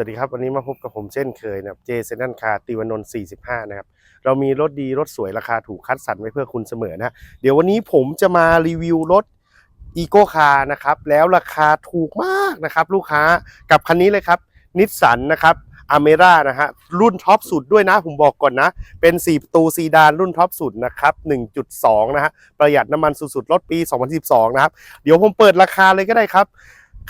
วัสดีครับวันนี้มาพบกับผมเช่นเคยนะครับเจเซนันคาติวานนท์45 นะครับ เรามีรถดีรถสวยราคาถูกคัดสรรไว้เพื่อคุณเสมอนะ เดี๋ยววันนี้ผมจะมารีวิวรถอีโก้คาร์นะครับ แล้วราคาถูกมากนะครับ ลูกค้ากับคันนี้เลยครับนิสสันนะครับอเมร่านะฮะรุ่นท็อปสุดด้วยนะ ผมบอกก่อนนะ เป็น 4 ประตูซีดานรุ่นท็อปสุดนะครับ 1.2 นะฮะประหยัดน้ำมันสุดๆรถปี 2012 นะครับ เดี๋ยวผมเปิดราคาเลยก็ได้ครับ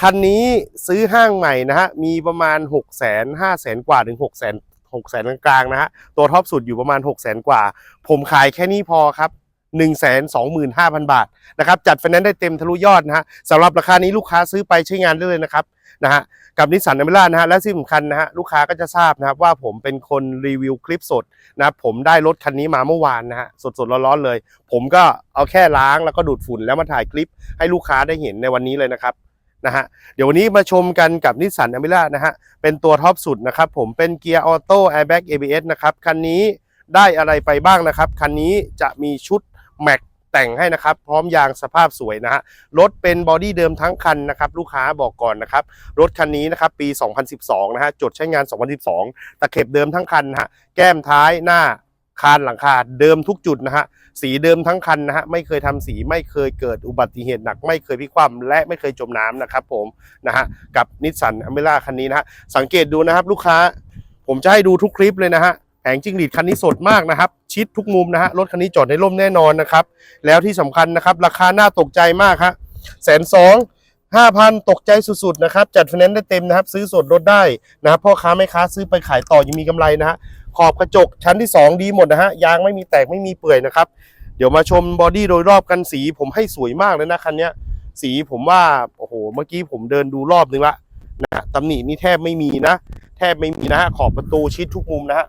คันนี้ซื้อห้างใหม่นะฮะ มีประมาณ 6 0 0 0 0 0 5 0 0 0 0 กว่าถึง 6 0 0 0 0 6 0 0 0กลางๆนะฮะ ตัวท็อปสุดอยู่ประมาณ 6 0 0 0 0กว่า ผมขายแค่นี้พอครับ1 2 5 0 0 0 บาทนะครับ จัดไฟแนนซ์ได้เต็มทะลุยอดนะฮะสำหรับราคานี้ลูกค้าซื้อไปใช้งานได้เลยนะครับนะฮะกับนิสสันอเมร่านะฮะและที่สำคัญนะฮะลูกค้าก็จะทราบนะครับว่าผมเป็นคนรีวิวคลิปสดนะผมได้รถคันนี้มาเมื่อวานนะฮะสดๆร้อนๆเลย ผมก็เอาแค่ล้างแล้วก็ดูดฝุ่นแล้วมาถ่ายคลิปให้ลูกค้าได้เห็นในวันนี้เลยนะครับ นะฮะเดี๋ยววันนี้มาชมกันกับนิสสันอเมร่านะฮะเป็นตัวท็อปสุดนะครับผมเป็นเกียร์ออโต้แอร์แบ็ก ABS นะครับคันนี้ได้อะไรไปบ้างนะครับ คันนี้จะมีชุดแม็กแต่งให้นะครับ พร้อมยางสภาพสวยนะฮะรถเป็นบอดี้เดิมทั้งคันนะครับลูกค้าบอกก่อนนะครับ รถคันนี้นะครับปี 2012 นะฮะจดใช้งาน 2012 ตะเข็บเดิมทั้งคันฮะแก้มท้ายหน้าคานหลังคาเดิมทุกจุดนะฮะ สีเดิมทั้งคันนะฮะไม่เคยทำสีไม่เคยเกิดอุบัติเหตุหนัก ไม่เคยพิกคว่ำและไม่เคยจมน้ำนะครับผมนะฮะกับนิสสันอเมร่าคันนี้นะฮะสังเกตดูนะครับลูกค้า ผมจะให้ดูทุกคลิปเลยนะฮะแผงจิ้งหรีดคันนี้สดมากนะครับ ชิดทุกมุมนะฮะรถคันนี้จอดในร่มแน่นอนนะครับ แล้วที่สำคัญนะครับ ราคาน่าตกใจมากฮะแสนสองห้าพันตกใจสุดๆนะครับ จัดไฟแนนซ์ได้เต็มนะครับ ซื้อสดลดได้นะครับพ่อค้าแม่ค้าซื้อไปขายต่อยังมีกำไรนะฮะ ขอบกระจกชั้นที่2ดีหมดนะฮะยางไม่มีแตกไม่มีเปื่อยนะครับ เดี๋ยวมาชมบอดี้โดยรอบกันสีผมให้สวยมากเลยนะคันนี้สีผมว่าโอ้โหเมื่อกี้ผมเดินดูรอบนึงละนะตำหนินี่แทบไม่มีนะ แทบไม่มีนะฮะขอบประตูชิดทุกมุมนะฮะ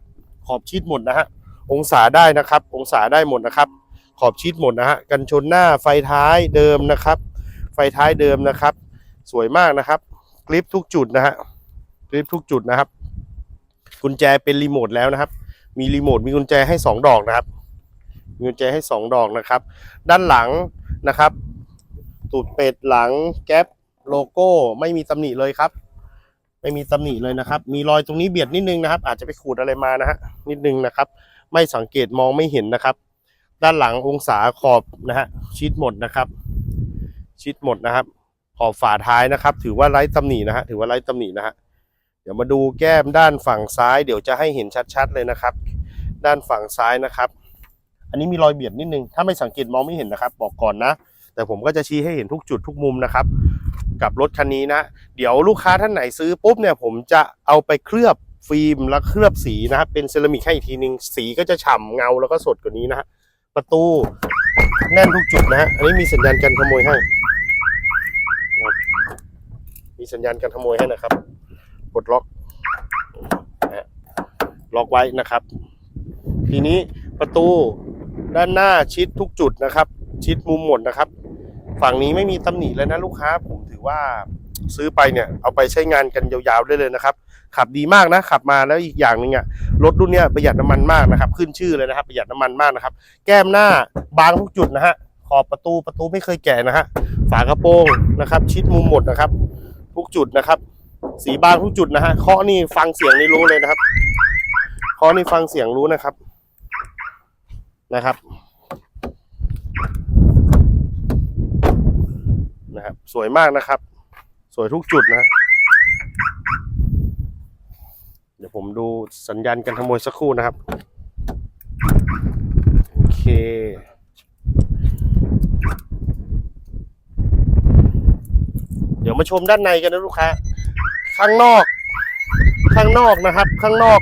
ขอบชิดหมดนะฮะองศาได้นะครับ องศาได้หมดนะครับ ขอบชิดหมดนะฮะกันชนหน้าไฟท้ายเดิมนะครับ ไฟท้ายเดิมนะครับ สวยมากนะครับกริปทุกจุดนะฮะกริปทุกจุดนะครับ กุญแจเป็นรีโมทแล้วนะครับ มีรีโมทมีกุญแจให้ 2 ดอกนะครับ มีกุญแจให้ 2 ดอกนะครับ ด้านหลังนะครับ ตูดเป็ดหลังแก๊ปโลโก้ไม่มีตำหนิเลยครับ ไม่มีตำหนิเลยนะครับ มีรอยตรงนี้เบียดนิดนึงนะครับ อาจจะไปขูดอะไรมานะฮะนิดนึงนะครับ ไม่สังเกตมองไม่เห็นนะครับ ด้านหลังองศาขอบนะฮะชิดหมดนะครับ ชิดหมดนะครับขอบฝาท้ายนะครับ ถือว่าไร้ตำหนินะฮะถือว่าไร้ตำหนินะฮะ เดี๋ยวมาดูแก้มด้านฝั่งซ้าย เดี๋ยวจะให้เห็นชัดๆเลยนะครับ ด้านฝั่งซ้ายนะครับ อันนี้มีรอยเบียดนิดนึง ถ้าไม่สังเกตมองไม่เห็นนะครับ บอกก่อนนะ แต่ผมก็จะชี้ให้เห็นทุกจุดทุกมุมนะครับ กับรถคันนี้นะ เดี๋ยวลูกค้าท่านไหนซื้อปุ๊บเนี่ยผมจะเอาไปเคลือบฟิล์มแล้วเคลือบสีนะครับเป็นเซรามิกให้อีกทีนึงสีก็จะฉ่ำเงาแล้วก็สดกว่านี้นะฮะประตูแน่นทุกจุดนะฮะอันนี้มีสัญญาณการขโมยให้มีสัญญาณการขโมยให้นะครับ ปลดล็อกนะฮะล็อกไว้นะครับ ทีนี้ประตูด้านหน้าชิดทุกจุดนะครับ ชิดมุมหมดนะครับ ฝั่งนี้ไม่มีตำหนิเลยนะลูกค้า ผมถือว่าซื้อไปเนี่ยเอาไปใช้งานกันยาวๆได้เลยนะครับ ขับดีมากนะ ขับมาแล้วอีกอย่างหนึ่งอะรถรุ่นเนี้ยประหยัดน้ำมันมากนะครับ ขึ้นชื่อเลยนะครับ ประหยัดน้ำมันมากนะครับ แก้มหน้าบางทุกจุดนะฮะขอบประตูประตูไม่เคยแก่นะฮะฝากระโปรงนะครับ ชิดมุมหมดนะครับ ทุกจุดนะครับ สีบางทุกจุดนะฮะเคาะนี่ฟังเสียงนี่รู้เลยนะครับเคาะนี่ฟังเสียงรู้นะครับนะครับนะครับ สวยมากนะครับ สวยทุกจุดนะเดี๋ยวผมดูสัญญาณการขโมยสักครู่นะครับ โอเคเดี๋ยวมาชมด้านในกันนะลูกค้า ข้างนอก ข้างนอกนะครับ ข้างนอก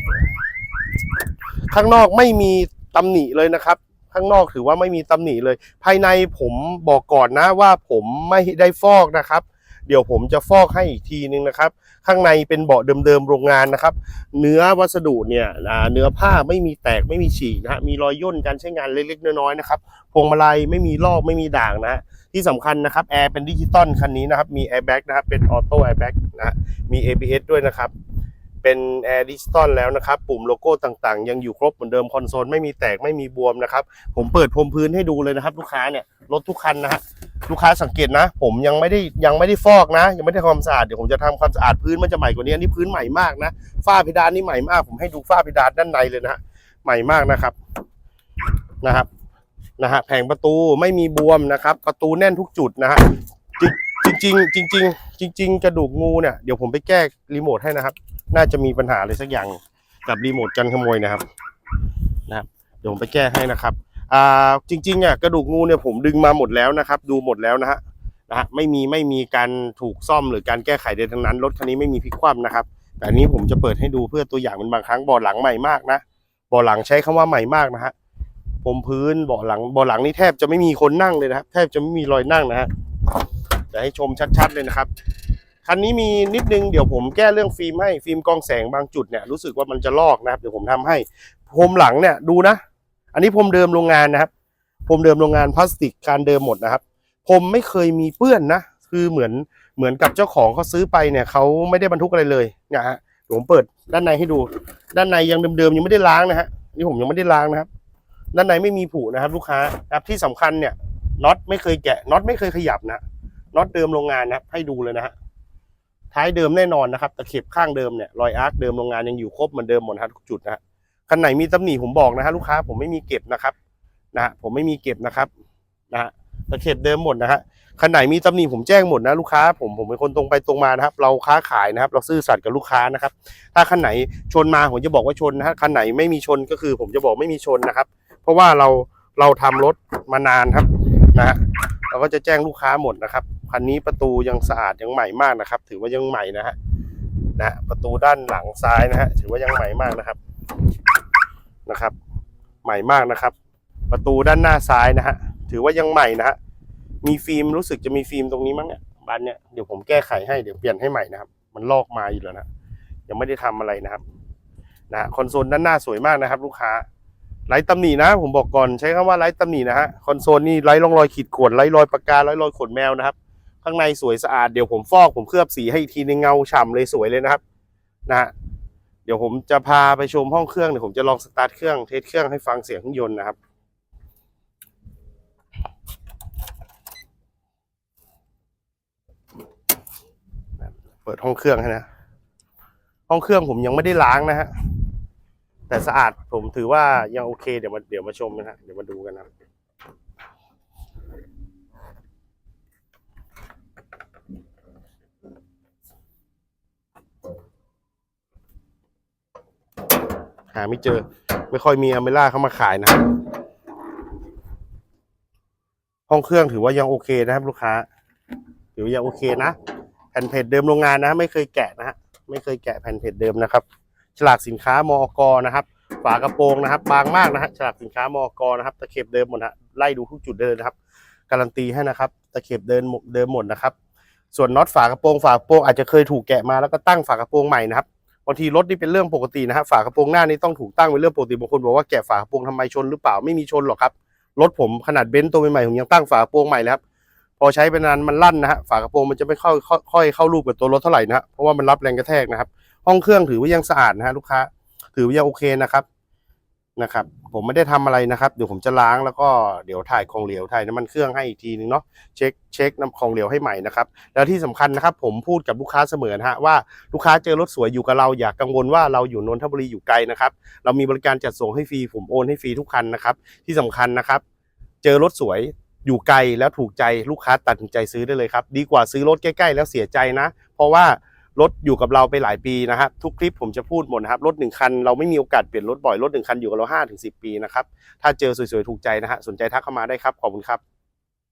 ข้างนอกไม่มีตำหนิเลยนะครับ ข้างนอกถือว่าไม่มีตำหนิเลย ภายในผมบอกก่อนนะว่าผมไม่ได้ฟอกนะครับ เดี๋ยวผมจะฟอกให้อีกทีนึงนะครับ ข้างในเป็นเบาะเดิมๆโรงงานนะครับ เนื้อวัสดุเนี่ยเนื้อผ้าไม่มีแตกไม่มีฉีกนะฮะมีรอยย่นการใช้งานเล็กๆน้อยๆนะครับพวงมาลัยไม่มีลอกไม่มีด่างนะฮะ ที่สำคัญนะครับแอร์เป็นดิจิตอลคันนี้นะครับมีแอร์แบ็กนะครับเป็นออโต้แอร์แบ็กนะฮะมี ABS ด้วยนะครับเป็นแอร์ดิจิตอลแล้วนะครับปุ่มโลโก้ต่างๆ ยังอยู่ครบเหมือนเดิมคอนโซลไม่มีแตกไม่มีบวมนะครับผมเปิดพรมพื้นให้ดูเลยนะครับ ลูกค้าเนี่ยรถทุกคันนะฮะลูกค้าสังเกตนะ ผมยังไม่ได้ยังไม่ได้ฟอกนะ ยังไม่ได้ทำความสะอาดเดี๋ยวผมจะทำความสะอาดพื้นมันจะใหม่กว่านี้อันนี้พื้นใหม่มากนะฝ้าเพดานนี่ใหม่มาก ผมให้ดูฝ้าเพดานด้านในเลยนะฮะใหม่มากนะครับนะครับ นะฮะแผงประตูไม่มีบวมนะครับ ประตูแน่นทุกจุดนะฮะจริงจริงจริงจริงจริงกระดูกงูเนี่ยเดี๋ยวผมไปแก้รีโมทให้นะครับ น่าจะมีปัญหาอะไรสักอย่างกับรีโมทกันขโมยนะครับนะครับเดี๋ยวผมไปแก้ให้นะครับอ่าจริงๆอะกระดูกงูเนี่ยผมดึงมาหมดแล้วนะครับ ดูหมดแล้วนะฮะนะฮะไม่มีไม่มีการถูกซ่อมหรือการแก้ไขใดทั้งนั้นรถคันนี้ไม่มีพลิกคว่ำนะครับ แต่อันนี้ผมจะเปิดให้ดูเพื่อตัวอย่างเป็นบางครั้งบาะหลังใหม่มากนะบาะหลังใช้คำว่าใหม่มากนะฮะ ผมพื้นเบาะหลังเบาะหลังนี่แทบจะไม่มีคนนั่งเลยนะครับ แทบจะไม่มีรอยนั่งนะฮะจะให้ชมชัดๆเลยนะครับคันนี้มีนิดนึงเดี๋ยวผมแก้เรื่องฟิล์มให้ฟิล์มกองแสงบางจุดเนี่ยรู้สึกว่ามันจะลอกนะครับเดี๋ยวผมทำให้พรมหลังเนี่ยดูนะ อันนี้พรมเดิมโรงงานนะครับพรมเดิมโรงงานพลาสติกการเดิมหมดนะครับพรมไม่เคยมีเปื้อนนะคือเหมือนเหมือนกับเจ้าของเขาซื้อไปเนี่ยเขาไม่ได้บรรทุกอะไรเลยเดี๋ยวผมเปิดด้านในให้ดู ด้านในยังเดิมๆยังไม่ได้ล้างนะฮะนี่ผมยังไม่ได้ล้างนะครับ ด้านในไม่มีผุนะครับ ลูกค้าครับที่สำคัญเนี่ยน็อตไม่เคยแกะน็อตไม่เคยขยับนะน็อตเดิมโรงงานนะให้ดูเลยนะฮะท้ายเดิมแน่นอนนะครับตะเข็บข้างเดิมเนี่ยรอยอาร์คเดิมโรงงานยังอยู่ครบเหมือนเดิมหมดครับทุกจุดนะฮะคันไหนมีตำหนิผมบอกนะฮะลูกค้าผมไม่มีเก็บนะครับนะฮะผมไม่มีเก็บนะครับนะฮะตะเข็บเดิมหมดนะฮะคันไหนมีตำหนิผมแจ้งหมดนะลูกค้าผมผมเป็นคนตรงไปตรงมานะครับ เราค้าขายนะครับ เราซื่อสัตย์กับลูกค้านะครับ ถ้าคันไหนชนมาผมจะบอกว่าชนนะฮะคันไหนไม่มีชนก็คือ ผมจะบอกไม่มีชนนะครับ เพราะว่าเราเราทำรถมานานครับนะฮะเราก็จะแจ้งลูกค้าหมดนะครับคันนี้ประตูยังสะอาดยังใหม่มากนะครับ ถือว่ายังใหม่นะฮะนะประตูด้านหลังซ้ายนะฮะถือว่ายังใหม่มากนะครับนะครับ ใหม่มากนะครับ ประตูด้านหน้าซ้ายนะฮะถือว่ายังใหม่นะฮะมีฟิล์มรู้สึกจะมีฟิล์มตรงนี้มั้งเนี่ยบานเนี่ยเดี๋ยวผมแก้ไขให้เดี๋ยวเปลี่ยนให้ใหม่นะครับ มันลอกมาอยู่แล้วนะยังไม่ได้ทำอะไรนะครับนะคอนโซลด้านหน้าสวยมากนะครับ ลูกค้า ไร้ตำหนินะ ผมบอกก่อนใช้คำว่าไร้ตำหนินะฮะคอนโซลนี่ไร้ร่องรอยขีดข่วนไร้รอยปากกาไร้รอยขนแมวนะครับ ข้างในสวยสะอาดเดี๋ยวผมฟอกผมเคลือบสีให้อีกทีในเงาฉ่ำเลยสวยเลยนะครับนะฮะเดี๋ยวผมจะพาไปชมห้องเครื่องเดี๋ยวผมจะลองสตาร์ทเครื่องเทสเครื่องให้ฟังเสียงเครื่องยนต์นะครับเปิดห้องเครื่องให้นะห้องเครื่องผมยังไม่ได้ล้างนะฮะ แต่สะอาดผมถือว่ายังโอเคเดี๋ยวมาเดี๋ยวมาชมนะฮะเดี๋ยวมาดูกันนะหาไม่เจอ ไม่ค่อยมีอเมล่าเข้ามาขายนะห้องเครื่องถือว่ายังโอเคนะครับ ลูกค้าถือว่ายังโอเคนะแผ่นเพจเดิมโรงงานนะ ไม่เคยแกะนะฮะไม่เคยแกะแผ่นเพจเดิมนะครับ ฉลากสินค้ามอกนะครับ ฝากระโปรงนะครับ บางมากนะฮะฉลากสินค้ามอกนะครับ ตะเข็บเดิมหมดฮะไล่ดูทุกจุดได้เลยนะครับ การันตีให้นะครับ ตะเข็บเดินเดิมหมดนะครับ ส่วนน็อตฝากระโปรงฝากระโปรงอาจจะเคยถูกแกะมาแล้วก็ตั้งฝากระโปรงใหม่นะครับบางทีรถนี่เป็นเรื่องปกตินะครับฝากระโปรงหน้านี่ต้องถูกตั้งเป็นเรื่องปกติบางคนบอกว่าแกะฝากระโปรงทำไมชนหรือเปล่าไม่มีชนหรอกครับรถผมขนาดเบนซ์ตัวใหม่ๆผมยังตั้งฝากระโปรงใหม่เลยครับพอใช้ไปนานมันลั่นนะฮะฝากระโปรงมันจะไม่ค่อยค่อยเข้ารูปกับตัวรถเท่าไหร่นะฮะเพราะว่ามันรับแรงกระแทกนะครับ ห้องเครื่องถือว่ายังสะอาดนะฮะลูกค้า ถือว่ายังโอเคนะครับนะครับ ผมไม่ได้ทำอะไรนะครับ เดี๋ยวผมจะล้างแล้วก็เดี๋ยวถ่ายของเหลวถ่ายน้ำมันเครื่องให้อีกทีนึงเนาะเช็คเช็คน้ำของเหลวให้ใหม่นะครับ แล้วที่สำคัญนะครับ ผมพูดกับลูกค้าเสมอนะฮะว่าลูกค้าเจอรถสวยอยู่กับเราอย่ากังวลว่าเราอยู่นนทบุรีอยู่ไกลนะครับ เรามีบริการจัดส่งให้ฟรีผมโอนให้ฟรีทุกคันนะครับ ที่สำคัญนะครับ เจอรถสวยอยู่ไกลแล้วถูกใจลูกค้าตัดสินใจซื้อได้เลยครับ ดีกว่าซื้อรถใกล้ ๆ แล้วเสียใจนะ เพราะว่า รถอยู่กับเราไปหลายปีนะครับ ทุกคลิปผมจะพูดหมดนะครับ รถหนึ่งคันเราไม่มีโอกาสเปลี่ยนรถบ่อย รถหนึ่งคันอยู่กับเราห้าถึงสิปีนะครับ ถ้าเจอสวยๆ ถูกใจนะฮะสนใจทักเข้ามาได้ครับ ขอบคุณครับ